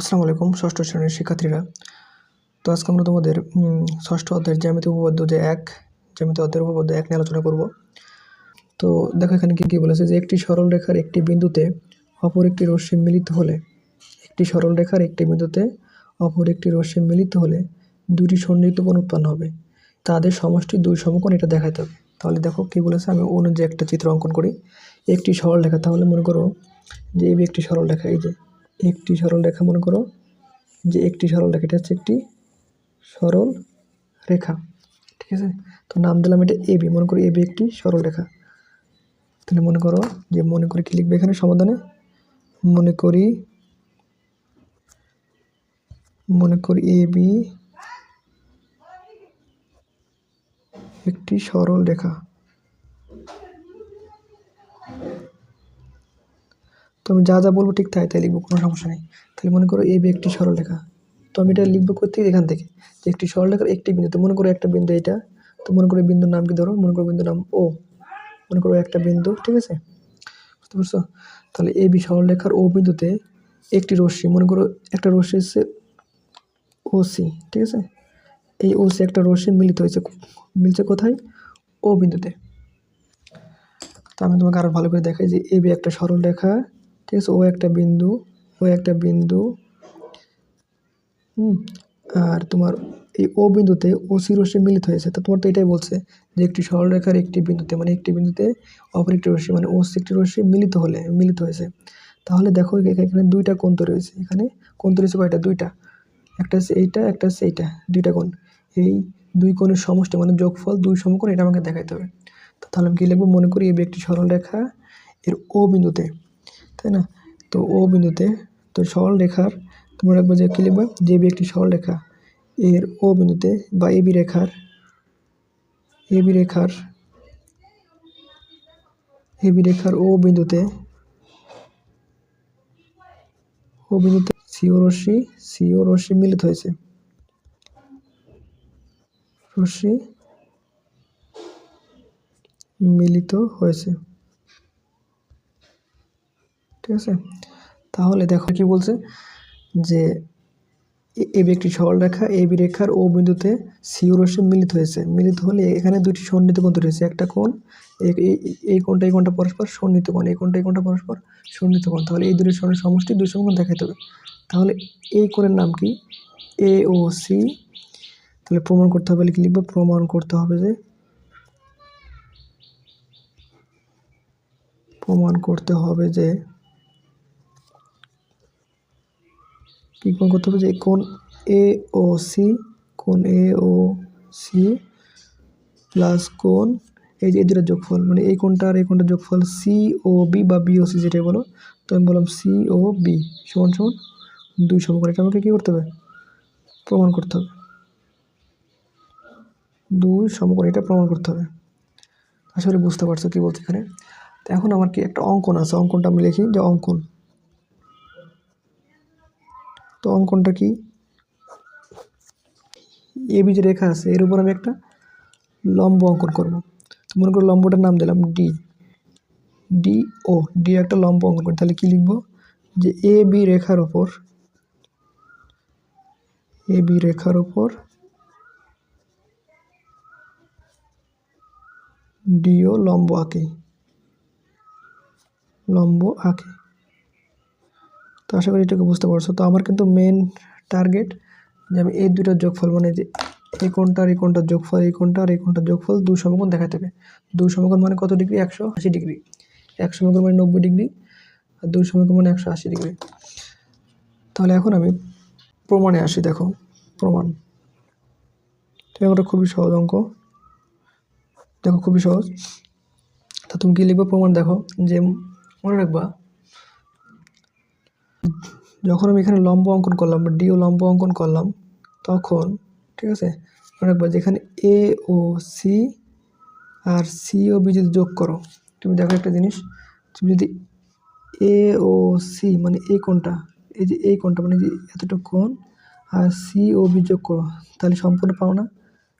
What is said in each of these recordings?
আসসালামু আলাইকুম, ষষ্ঠ শ্রেণির শিক্ষার্থীরা। তো আজকে আমরা তোমাদের ষষ্ঠ অধ্যায়ের জ্যামিতি উপপাদ্য যে এক, জ্যামিতি অধ্যায়ের উপপাদ্য এক নিয়ে আলোচনা করব। তো দেখো এখানে কি কী বলেছে যে, একটি সরল রেখার একটি বিন্দুতে অপর একটি রশ্মি মিলিত হলে, একটি সরল রেখার একটি বিন্দুতে অপর একটি রশ্মি মিলিত হলে দুটি সন্নিহিত কোণ উৎপন্ন হবে। তাদের সমষ্টি দুই সমকোণ এটা দেখাতে হবে। তাহলে দেখো কী বলেছে, আমি অনুযায়ী একটা চিত্র অঙ্কন করি। একটি সরল রেখা, তাহলে মনে করো যে, এই একটি সরল রেখা, এই যে একটি সরল রেখা মনে করো, যে একটি সরল রেখা, এটা হচ্ছে একটি সরল রেখা, ঠিক আছে? তো নাম দিলাম এটা এবি মনে করি এবি একটি সরল রেখা। তাহলে মনে করো যে মনে করি কি লিখবে এখানে সমাধানে? মনে করি মনে করি এবি একটি সরল রেখা। তো আমি যা যা বলব ঠিক তাই তাই লিখব, কোনো সমস্যা নেই। তাহলে মনে করো এবি একটি সরল রেখা তো আমি এটা লিখব করতে এখান থেকে। যে একটি সরল রেখার একটি বিন্দু, তো মনে করো একটা বিন্দু এটা, তো মনে করো এই বিন্দুর নাম কি ধরো? মনে করো বিন্দুর নাম ও মনে করো একটা বিন্দু, ঠিক আছে? বুঝতে পারছ? তাহলে এবি সরল রেখার ও বিন্দুতে একটি রশ্মি, মনে করো একটা রশ্মি হচ্ছে ওসি ঠিক আছে? এই ওসি একটা রশ্মি মিলিত হয়েছে, মিলছে কোথায়? ও বিন্দুতে। তো আমি তোমাকে আরও ভালো করে দেখাই যে এ বি একটা সরল রেখা ঠিক আছে ও একটা বিন্দু ও একটা বিন্দু। হুম, আর তোমার এই ও বিন্দুতে ও রশ্মি মিলিত হয়েছে। তো তোমার তো এটাই বলছে যে একটি সরল রেখার একটি বিন্দুতে মানে একটি বিন্দুতে অপর একটি রশ্মি মানে ও একটি রশ্মি মিলিত হলে, মিলিত হয়েছে। তাহলে দেখো এখানে দুইটা কোণ তৈরি হয়েছে এখানে কোণ তৈরি হয়েছে কয়টা? দুইটা। একটা এইটা, একটা হচ্ছে এইটা, দুইটা কোণ। এই দুই কোণের সমষ্টি মানে যোগফল দুই সমকোণ, এটা আমাকে দেখাইতে হবে। তাহলে আমি কী লিখব? মনে করি এই একটি সরলরেখা এর ও বিন্দুতে। তাই না? তো ও বিন্দুতে তো সরল রেখার তোমরা রাখব যে কী লিখবে? যে বি একটি সরল রেখা। এর ও বিন্দুতে বা এবি রেখার এবি রেখার এবি রেখার ও বিন্দুতে ও বিন্দুতে সিও রশ্মি সিও রশ্মি মিলিত হয়েছে। রশ্মি মিলিত হয়েছে। ঠিক আছে? তাহলে দেখো কি বলছে যে, এ- এবি একটি সরল রেখা, এ বি রেখার ও বিন্দুতে সিও রশ্মি মিলিত হয়েছে। মিলিত হলে এখানে দুটি সন্নিহিত কোণ তৈরি হয়েছে। একটা কোণ এই- কোণটা, এই কোণটা পরস্পর সন্নিহিত কোণ, এই কোণটা এই কোণটা পরস্পর সন্নিহিত কোণ। তাহলে এই দুটি সন্নি সমষ্টি দুই সমকোণ দেখাইতে হবে। তাহলে এই কোণের নাম কি? A O C. তাহলে প্রমাণ করতে হবে কি লিখব, প্রমাণ করতে হবে যে, প্রমাণ করতে হবে যে কি করতে হবে যে কোন এ ও সি কোন এ ও সি প্লাস কোন, এই যে এই দুটার যোগফল মানে এই কোনটা আর এই কোনটার যোগফল সি ও বি বা বি ও সি যেটাই বলো, তো আমি বললাম সি ও বি সমান সমান দুই সমকোণ। এটা আমাকে কী করতে হবে? প্রমাণ করতে হবে। দুই সমকোণ, এটা প্রমাণ করতে হবে। আসলে বুঝতে পারছ কী বলছে এখানে? তো এখন আমার কি একটা অঙ্কন আছে, অঙ্কনটা আমি লিখি, যে অঙ্কন। তো অঙ্কনটা কি? এবি যে রেখা আছে, এর উপর আমি একটা লম্ব অঙ্কন করব। তো মনে করো লম্বটার নাম দিলাম ডি। ডি, ও, ডি একটা লম্ব অঙ্কন করি। তাহলে কি লিখব? যে এ, বি রেখার ওপর এ, বি রেখার ওপর ডিও লম্ব আঁকি। লম্ব আঁকি। তো আশা করি এটাকে বুঝতে পারছ। তো আমার কিন্তু মেন টার্গেট যে আমি এই দুটার যোগফল মানে যে এই কোণটা আর এই কোণটার যোগফল, এই কোণটা আর এই কোণটার যোগফল দুই সমকোণ দেখাতে হবে। দুই সমকোণ মানে কত ডিগ্রি? একশো আশি ডিগ্রি। এক সমকোণ মানে নব্বই ডিগ্রি আর দুই সমকোণ মানে একশো আশি ডিগ্রি। তাহলে এখন আমি প্রমাণে আসি, দেখো, প্রমাণ। তো এটা খুবই সহজ অঙ্ক। দেখো, খুবই সহজ। তা তুমি কী লিখবে প্রমাণ দেখো। যে মনে রাখবা যখন আমি এখানে লম্ব অঙ্কন করলাম, বা ডিও লম্ব অঙ্কন করলাম, তখন, ঠিক আছে? রাখবা যেখানে এ ও সি আর সি ও বি যদি যোগ করো, তুমি দেখো একটা জিনিস, তুমি যদি এ ও সি মানে এই কোনটা এই যে এই কোনটা মানে যে এতটুকু কোণ, আর সি ও বি যোগ করো, তাহলে সম্পূর্ণ পাও না?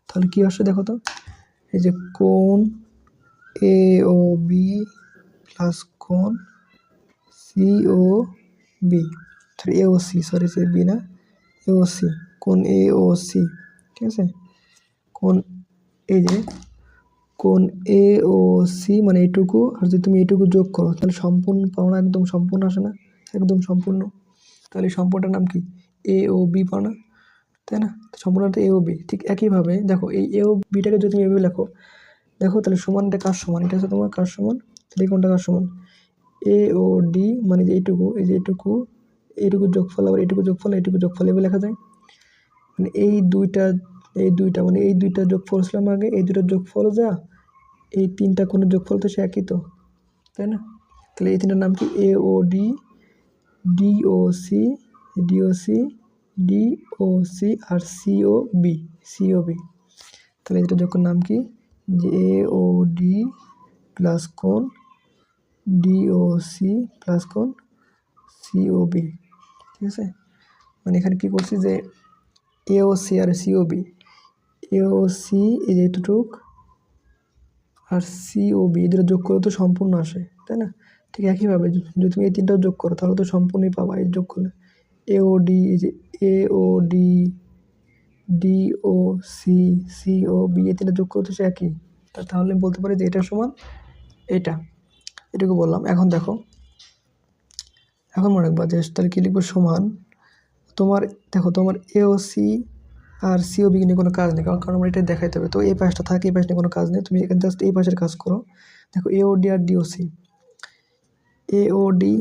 তাহলে কী আসছে দেখো তো? এই যে কোণ এ ও বি প্লাস কোণ C O B sorry A O C sorry C B না এ ও সি কোন এ ও সি ঠিক আছে? কোন, এই যে, কোন এ ও সি মানে এইটুকু, আর যদি তুমি এইটুকু যোগ করো, তাহলে সম্পূর্ণ পাও না একদম সম্পূর্ণ আসে না, একদম সম্পূর্ণ। তাহলে সম্পূর্ণটার নাম কি? এ ও বি পাও না তাই না? সম্পূর্ণটা এ ও বি ঠিক একইভাবে, দেখো, এই এ ও বিটাকে যদি তুমি এ এভাবে লেখো, দেখো, তাহলে সমান এটা কার সমান? এটা হচ্ছে তোমার, কার সমান? তাহলে কোনটা কার সমান? এ ও ডি মানে যে এইটুকু, এই যে এইটুকু এইটুকু যোগফল আবার এইটুকু যোগফল এইটুকু যোগফল এভাবে লেখা যায়। মানে এই দুইটা এই দুইটা মানে এই দুইটা যোগফল ছিলাম আগে, এই দুইটা যোগফল যা, এই তিনটা কোনো যোগফল তো সে একই তো, তাই না? তাহলে এই তিনটার নাম কি? A O D D O C D O C D O C R C O B C O B তাহলে এটা যোগের নাম কি? যে এ ও ডি প্লাস কোন ডি ও সি প্লাস কোন সি ও বি ঠিক আছে? মানে এখানে কী করছি যে A O C R C O B A O C এই যে এতটুক আর সি ও বি এদের যোগ করে তো সম্পূর্ণ আসে, তাই না? ঠিক একইভাবে যদি তুমি এই তিনটাও যোগ করো, তাহলে তো সম্পূর্ণই পাবা এই যোগ করলে এ ও ডি এই যে A O D D O C C O B এই তিনটা যোগ করে তো সে একই। তাহলে আমি বলতে পারি যে এটা সমান এটা। এটুকু বললাম। এখন দেখো এখন মনে রাখবা যে তাহলে কী লিখব? সমান। তোমার, দেখো, তোমার এ ও সি আর সিও বি নিয়ে কোনো কাজ নেই, কারণ কারণ আমার এটা দেখাইতে হবে। তো এই পাশটা থাকে, এই পাশ নিয়ে কোনো কাজ নেই। তুমি জাস্ট এই পাশের কাজ করো। দেখো A O D R D O C A O D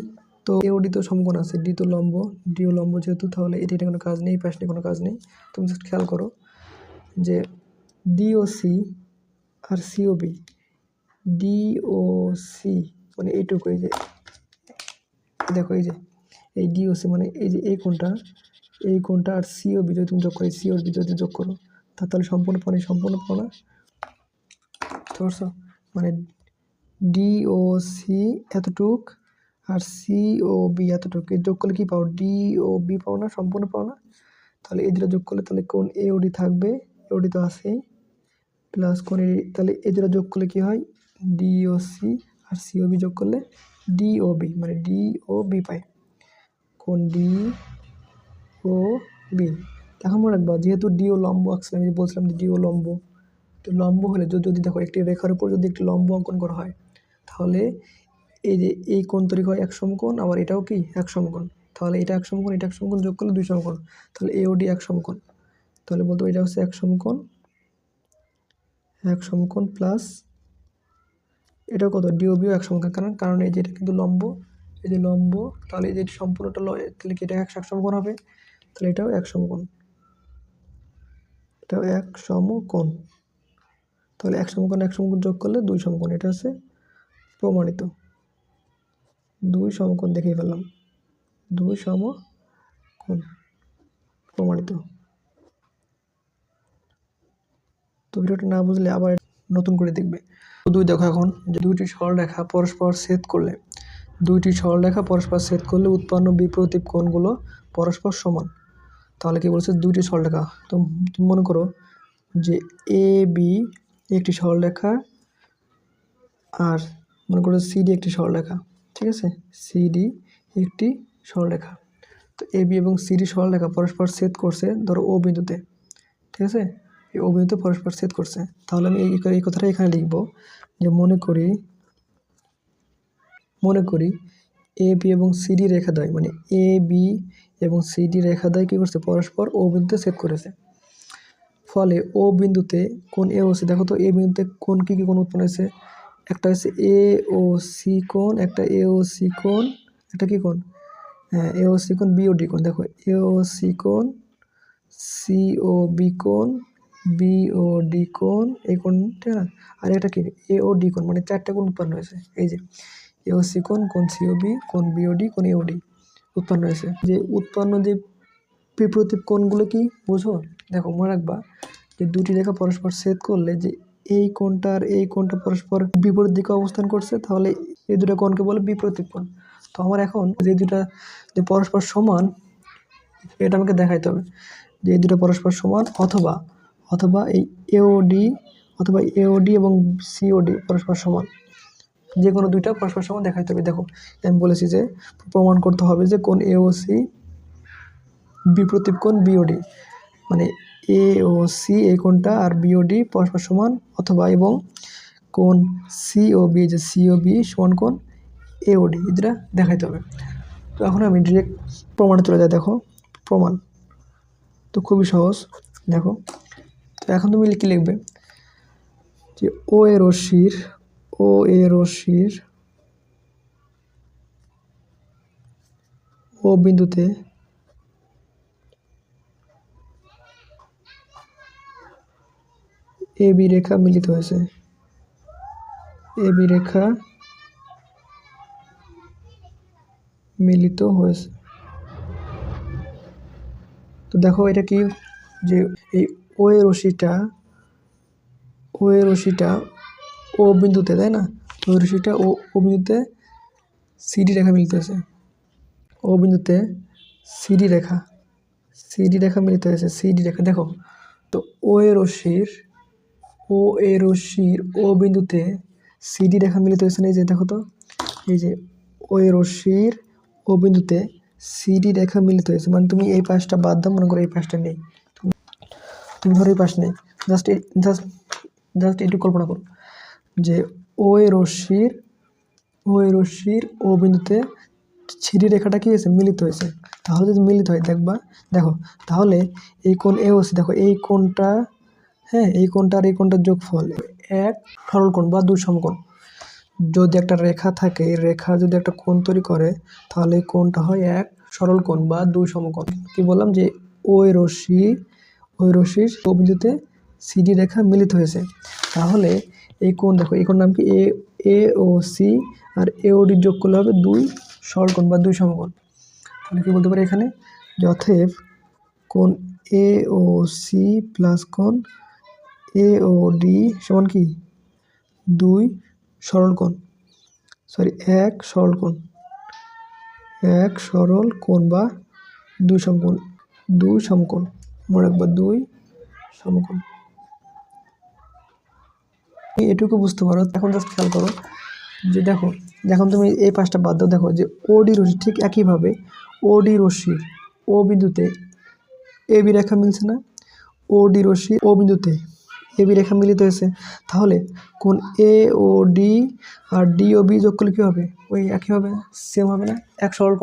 তো এ ও ডি তো সমকোণ আছে। ডি তো লম্ব ডি ও লম্ব যেহেতু, তাহলে এটা এটা কোনো কাজ নেই, এই পাশ নিয়ে কোনো কাজ নেই। তুমি জাস্ট খেয়াল করো যে ডি ও সি আর C O B D O C মানে এইটুকু এই যে দেখো এই যে, এই ডিওসি মানে এই যে এই কোনটা এই কোনটা আর সিও বি যদি তুমি যোগ করো সিও বি যদি যোগ করো। তাহলে সম্পূর্ণ পানি সম্পূর্ণ পারছ? মানে ডি ও সি এতটুক আর সি ও বি এতটুক। এই যোগ করলে কী পাও? ডি ও বি পাও না? সম্পূর্ণ পাও না? তাহলে এই যোগ করলে তাহলে কোন এ ও ডি থাকবে এ ও ডি তো আছেই। প্লাস কোন তাহলে এই দুটো যোগ করলে কী হয়? ডি ও সি আর সি ও বি যোগ করলে ডি ও বি মানে ডি ও বি পাই কোন ডি ও বি এখন মনে রাখবা, যেহেতু ডি ও লম্ব আঁকছিলাম আমি বলছিলাম যে ডি ও লম্ব, তো লম্ব হলে যদি দেখো একটি রেখার উপর যদি একটি লম্ব অঙ্কন করা হয়, তাহলে এই যে এই কোণ তৈরি হয় এক সমকোণ, আবার এটাও কি এক সমকোণ? তাহলে এটা এক সমকোণ, এটা এক সমকোণ, যোগ করলে দুই সমকোণ। তাহলে এ ও ডি এক সমকোণ। তাহলে বলতে এটা হচ্ছে এক সমকোণ এক সমকোণ প্লাস এটাও কত? ডিওবিও এক সমকোণ কারণ কারণ এই যে এটা কিন্তু লম্ব, এই যে লম্ব, তাহলে এই যে সম্পূর্ণটা তাহলে কি এটা এক এক সমকোণ হবে? তাহলে এটাও এক সমকোণ এটাও এক সমকোণ তাহলে এক সমকোণ এক সমকোণ যোগ করলে দুই সমকোণ, এটা হচ্ছে প্রমাণিত। দুই সমকোণ দেখেই ফেললাম। দুই সমকোণ প্রমাণিত। তো ভিডিওটা না বুঝলে আবার নতুন করে দেখবে। দুই দেখো এখন, যে দুইটি সরলরেখা পরস্পর ছেদ করলে, দুইটি সরলরেখা পরস্পর ছেদ করলে উৎপন্ন বিপ্রতীপ কোণগুলো পরস্পর সমান। তাহলে কি বলছে? দুইটি সরলরেখা। তো তুমি মনে করো যে এ বি একটি সরলরেখা আর মনে করো সিডি একটি সরলরেখা, ঠিক আছে? সিডি একটি সরলরেখা। তো এ বি এবং সিডি সরলরেখা পরস্পর ছেদ করছে ধরো ও বিন্দুতে, ঠিক আছে? এই ও পরস্পর ছেদ করছে। তাহলে আমি এই কথাটা এখানে লিখব যে মনে করি মনে করি এ বি এবং সিডি রেখাদ্বয় মানে এ বি এবং সিডি রেখাদ্বয় কী করছে? পরস্পর ও বিন্দুতে ছেদ করেছে। ফলে ও বিন্দুতে কোন এ ও সি দেখো তো এ বিন্দুতে কোন কী কী কোন উৎপন্ন হয়েছে? একটা হচ্ছে এ ও সি কোণ, একটা এ ও সি কোণ, একটা কী কোণ? হ্যাঁ এ ও সি কোণ বি ও ডি কোণ। দেখো এ ও সি কোণ সি ও বি কোণ বি ও ডি কোণ এই কোণ, ঠিক না আর এটা কি? এ ও ডি কোণ মানে চারটে কোণ উৎপন্ন হয়েছে। এই যে এ ও সি কোণ কোণ সি ও বি কোণ বি ও ডি কোণ এ ও ডি উৎপন্ন হয়েছে। যে উৎপন্ন যে বিপ্রতীপ কোণগুলো কি? বুঝো? দেখো, মনে রাখবা যে দুটি রেখা পরস্পর ছেদ করলে যে এই কোণটা আর এই কোণটা পরস্পর বিপরীত দিকে অবস্থান করছে, তাহলে এই দুটো কোণকে বলে বিপ্রতীপ কোণ। তো আমার এখন যে দুটা যে পরস্পর সমান, এটা আমাকে দেখাইতে হবে। যে এই দুটো পরস্পর সমান অথবা অথবা এই এওডি অথবা এওডি এবং সিওডি পরস্পর সমান। যে কোনো দুইটা পরস্পর সমান দেখাইতে হবে। দেখো, আমি বলেছি যে প্রমাণ করতে হবে যে কোন এওসি বিপ্রতীপ কোণ বিওডি মানে এ ও সি এই কোণটা আর বিওডি পরস্পর সমান অথবা এবং কোণ সি ও বি যে সি ও বি সমান কোণ এওডি এটা দেখাইতে হবে। তো এখন আমি ডিরেক্ট প্রমাণে চলে যাই। দেখো, প্রমাণ। তো খুবই সহজ। দেখো এখন তুমি কি লিখবে? যে ও এ রশ্মির, ও এ রশ্মির, ও বিন্দুতে এ বি রেখা মিলিত হয়েছে। এ বি রেখা মিলিত হয়েছে। তো দেখো এটা কি? যে এই ও এ রশিটা ও এ রশিটা ও বিন্দুতে, তাই না? ও রশিটা ও ও বিন্দুতে সিডি রেখা মিলিত হয়েছে। ও বিন্দুতে সিডি রেখা সিডি রেখা মিলিত হয়েছে সিডি রেখা। দেখো, তো ও এ রশ্মির ও এ রশ্মির ও বিন্দুতে সিডি রেখা মিলিত হয়েছে না? এই যে দেখো তো, এই যে ও এ রশ্মির ও বিন্দুতে সিডি রেখা মিলিত হয়েছে। মানে তুমি এই পাশটা বাদ দাও, মনে করো এই পাশটা নেই। তুমি- তুমি ধরো এই পাশ নেই জাস্ট জাস্ট জাস্ট একটু কল্পনা করো যে ও এ রশ্মির ও এ রশ্মির ও বিন্দুতে ছিডি রেখাটা কী হয়েছে? মিলিত হয়েছে। তাহলে যদি মিলিত হয়, দেখবা, দেখো, তাহলে এই কোন এ ও সি, দেখো, এই কোনটা হ্যাঁ এই কোনটা আর এই কোণটার যোগফল এক সরল কোণ বা দুই সমকোণ। যদি একটা রেখা থাকে, রেখা যদি একটা কোণ তৈরি করে, তাহলে কোণটা হয় এক সরল কোণ বা দুই সমকোণ। কি বললাম যে ওই রশ্মি ওই রশ্মির ও সিডি রেখা মিলিত হয়েছে। তাহলে এই কোণ দেখো, এই কোণ নাম কি? এ এ ও সি আর এ ও ডি যোগ করলে হবে দুই সরল কোণ বা দুই সমকোণ। তাহলে কি বলতে পারি এখানে? যে অতএব কোণ এ ও সি প্লাস কোণ এ ও ডি সমান কি? দুই সরল কোণ সরি এক সরল কোণ এক সরল কোণ বা দুই সমকোণ। দুই সমকোণ। রাখবা দুই সমকোণ। এটুকু বুঝতে পারো, এখন জাস্ট খেয়াল করো যে দেখো যখন তুমি এই পাঁচটা বাদ দাও, দেখো যে ওডি রশ্মি ঠিক একইভাবে ওডি রশ্মির ও বিন্দুতে এ বি রেখা মিলছে না ওডি রশ্মি ও বিন্দুতে এ বি রেখা মিলিত হয়েছে। তাহলে কোন এ ও ডি আর ডি ও বি যোগ করলে কী হবে? ওই একই হবে সেম হবে না, এক সরল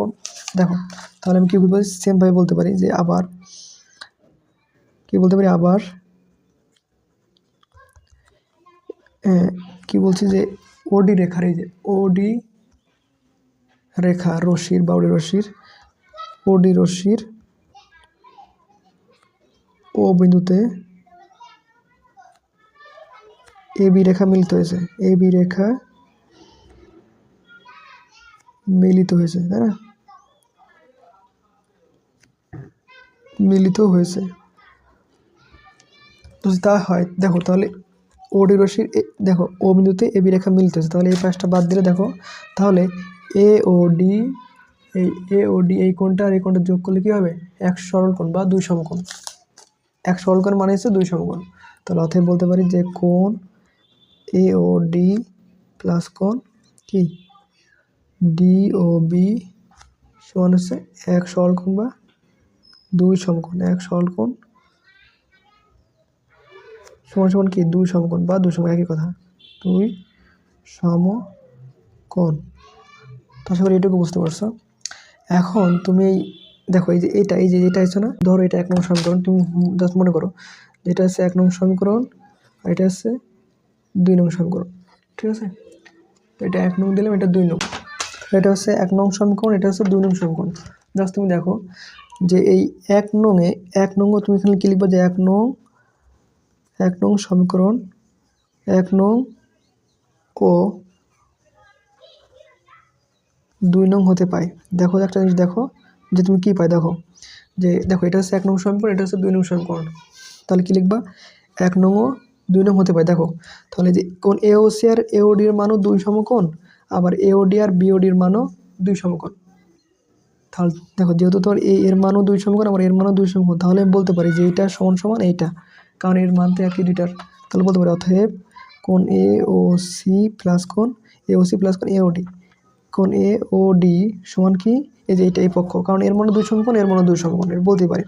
দেখো, তাহলে আমি কী বলতে সেমভাবে বলতে পারি যে আবার কি বলতে পারি? আবার? কি বলছি যে ওডি রেখার এই যে ওডি রেখা, রশ্মির বা ওডি রশ্মির ওডি রশ্মির ও বিন্দুতে এ বি রেখা মিলিত হয়েছে। এ বি রেখা মিলিত হয়েছে, তাই না? মিলিত হয়েছে। যদি তা হয়, দেখো তাহলে ওডি রশ্মির এ- দেখো ও বিন্দুতে এ বি রেখা মিলিত হয়েছে তাহলে এই পাশটা বাদ দিলে দেখো, তাহলে এ ও ডি এই এ ও ডি এই কোণটা আর এই কোণটা যোগ করলে কী হবে? এক সরল কোণ বা দুই সমকোণ। এক সরল কোণ মানে হচ্ছে দুই সমকোণ। তাহলে অতএব বলতে পারি যে কোণ এ ও ডি প্লাস কোণ কি? ডি ও বি সমান হচ্ছে এক সরল কোণ বা দুই সমকোণ। এক সরল কোণ সমান সমান কি? দুই সমকোণ বা দুই সমকোণ, একই কথা। দুই সমকোণ। তো আশা করি এটুকু বুঝতে পারছ। এখন তুমি দেখো, এই যে এটা, এই যে এটা আছে না, ধরো এটা এক নং সমীকরণ, তুমি জাস্ট মনে করো যেটা হচ্ছে এক নং সমীকরণ আর এটা হচ্ছে দুই নং সমীকরণ, ঠিক আছে? তো এটা এক নং দিলাম, এটা দুই নং। এটা হচ্ছে এক নং সমীকরণ, এটা হচ্ছে দুই নং সমীকরণ। জাস্ট তুমি দেখো যে এই এক নংয়ে এক নং তুমি এখানে কি লিখবা যে এক নং এক নং সমীকরণ, এক নং ও দুই নং হতে পায়। দেখো, একটা জিনিস দেখো, যে তুমি কি পাই দেখো, যে দেখো, এটা হচ্ছে এক নং সমীকরণ, এটা হচ্ছে দুই নং সমীকরণ। তাহলে কি লিখবা? এক নং ও দুই নং হতে পায়। দেখো, তাহলে যে কোন এ ও সি আর এ ও ডির মানও দুই সমকোণ, আবার এ ও ডি আর বি ও ডির মানও দুই সমকোণ। তাহলে দেখো, যেহেতু তোমার এ এর মানও দুই সমকোণ, আবার এর মানও দুই সমকোণ, তাহলে আমি বলতে পারি যে এইটা সমান সমান এইটা। কারণ এর মান তো একই দুইটার তাহলে বলতে পারি অতএব কোন এ ও সি প্লাস কোন এ ও সি প্লাস কোন এ ও ডি কোন এ ও ডি সমান কি? এই যে এটা এই পক্ষ। কারণ এর মনে দুই সমকোণ, এর মনে দুই সমকোণ। এটা বলতে পারি।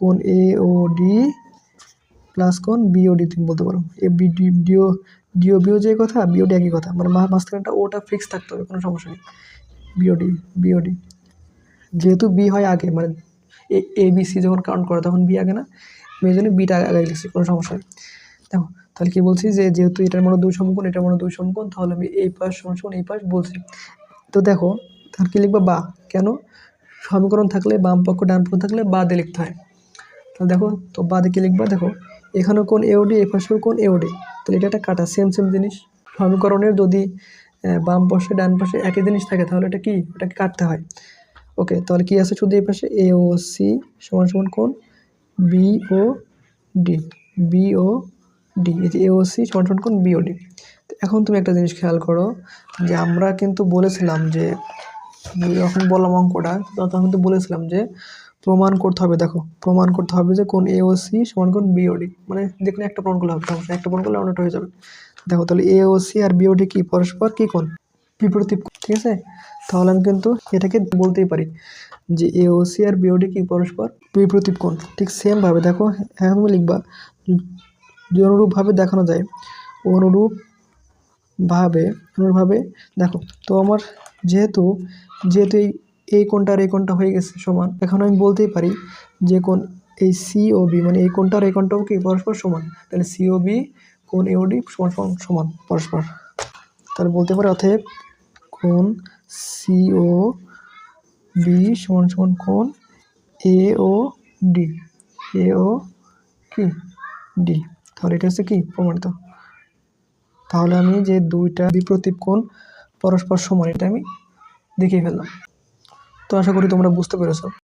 কোন এ ও ডি প্লাস কোণ বিওডি তুমি বলতে পারো। A B D D O D O B O যে কথা বিওডি একই কথা। মানে মাঝখানটা ওটা ফিক্স থাকতে হবে, কোনো সমস্যা নেই। বিওডি বিওডি যেহেতু বি হয় আগে মানে এ বি সি যখন কাউন্ট করে, তখন বি আগে না? এই জন্য বিটা আগে লিখছি, কোনো সমস্যা নেই। দেখো, তাহলে কি বলছি যে যেহেতু এটার মনে দুই সমকোণ, এটার মনে দুই সমকোণ, তাহলে আমি এই পাশ সমান এই পাশ বলছি। তো দেখো, তাহলে কি লিখবা? বা। কেন? সমীকরণ থাকলে বাম পক্ষ, ডান পক্ষ থাকলে বা দিয়ে লিখতে হয়। তাহলে দেখো, তো বা দিয়ে কি লিখবা? দেখো এখানেও কোন এওডি এই পাশেও কোন এওডি তাহলে এটা একটা কাটা সেম সেম জিনিস। সমীকরণের যদি বাম পাশে, ডান পাশে একই জিনিস থাকে, তাহলে এটা কি? ওটাকে কাটতে হয়। ওকে, তাহলে কি আছে শুধু এই পাশে? এ ও সি সমান সমান কোন B O D B O D এই যে এ ও সি সমান সমান কোন বি ও ডি এখন তুমি একটা জিনিস খেয়াল করো যে আমরা কিন্তু বলেছিলাম যে যখন বললাম অঙ্কটা, তখন কিন্তু বলেছিলাম যে প্রমাণ করতে হবে, দেখো, প্রমাণ করতে হবে যে কোন এ ও সি সমান কোন বিওডি মানে যেখানে একটা প্রমাণ করলে হবে একটা প্রমাণ করলে অন্যটা হয়ে যাবে। দেখো, তাহলে এ ও সি আর বিওডি কি, পরস্পর কি কোন বিপরীত ঠিক আছে? তাহলে আমি কিন্তু এটাকে বলতেই পারি। যে A O C R BOD কি পরস্পর? বিপরীত কোণ। ঠিক সেমভাবে দেখো, এখন তুমি লিখবা যে অনুরূপভাবে দেখানো যায়, অনুরূপ ভাবে অনুরূপভাবে দেখো, তো আমার যেহেতু যেহেতু এই এই কোণটা আর এই কোণটা হয়ে গেছে সমান, এখন আমি বলতেই পারি যে কোন এই সি ও বি মানে এই কোণটা আর এই কোণটাও কি পরস্পর সমান? তাহলে সি ও বি কোণ এওডি সমান সমান সমান, পরস্পর। তাহলে বলতে পারি অতএব কোণ সি ও বি সমান সমান কোন এ ও ডি, এ ও কি? ডি। তাহলে এটা হচ্ছে কি? প্রমাণিত। তাহলে আমি যে দুইটা বিপ্রতীপ কোণ পরস্পর সমান, এটা আমি দেখিয়ে ফেললাম। তো আশা করি তোমরা বুঝতে পেরেছ।